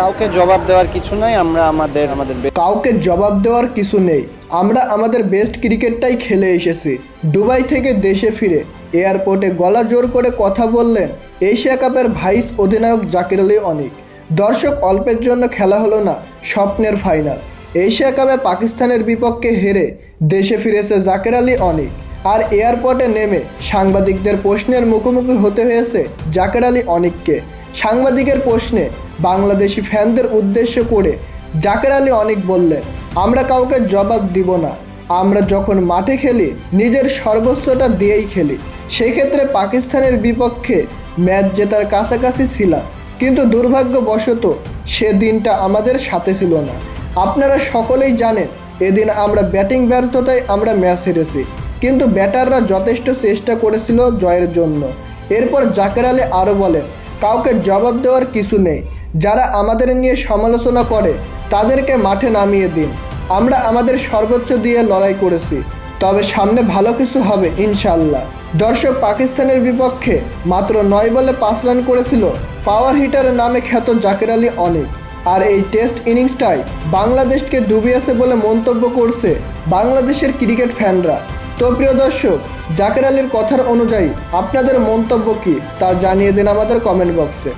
কাউকে জবাব দেওয়ার কিছু নাই, আমরা আমাদের আমাদের কাউকে জবাব দেওয়ার কিছু নেই। আমরা আমাদের বেস্ট ক্রিকেটটাই খেলে এসেছি। দুবাই থেকে দেশে ফিরে এয়ারপোর্টে গলা জোর করে কথা বললেন এশিয়া কাপের ভাইস অধিনায়ক জাকির আলী অনিক। দর্শক অল্পের জন্য খেলা হলো না, স্বপ্নের ফাইনাল এশিয়া কাপে পাকিস্তানের বিপক্ষে হেরে দেশে ফিরেছে জাকির আলী অনিক। আর এয়ারপোর্টে নেমে সাংবাদিকদের প্রশ্নের মুখোমুখি হতে হয়েছে জাকের আলী অনিককে। সাংবাদিকের প্রশ্নে বাংলাদেশি ফ্যানদের উদ্দেশ্য করে জাকের আলী অনেক বললেন, আমরা কাউকে জবাব দিব না। আমরা যখন মাঠে খেলি, নিজের সর্বোচ্চটা দিয়েই খেলি। সেক্ষেত্রে পাকিস্তানের বিপক্ষে ম্যাচ জেতার কাছাকাছি ছিলাম। কিন্তু দুর্ভাগ্যবশত সে দিনটা আমাদের সাথে ছিল না। আপনারা সকলেই জানেন, এদিন আমরা ব্যাটিং ব্যর্থতায় আমরা ম্যাচ হেরেছি। কিন্তু ব্যাটাররা যথেষ্ট চেষ্টা করেছিল জয়ের জন্য। এরপর জাকের আলী আরও বলেন কাউকে জবাব দেওয়ার কিছু নেই। যারা আমাদের নিয়ে সমালোচনা করে, তাদেরকে মাঠে নামিয়ে দিন। আমরা আমাদের সর্বোচ্চ দিয়ে লড়াই করেছি। তবে সামনে ভালো কিছু হবে ইনশাল্লাহ দর্শক পাকিস্তানের বিপক্ষে মাত্র নয় বলে পাঁচ রান করেছিল পাওয়ার হিটারের নামে খ্যাত জাকের আলী অনেক। আর এই টেস্ট ইনিংসটাই বাংলাদেশকে ডুবিয়েছে বলে মন্তব্য করছে বাংলাদেশের ক্রিকেট ফ্যানরা। তো প্রিয় দর্শক, জাকের আলীর কথার অনুযায়ী আপনাদের মন্তব্য কি তা জানিয়ে দিন আমাদের কমেন্ট বক্সে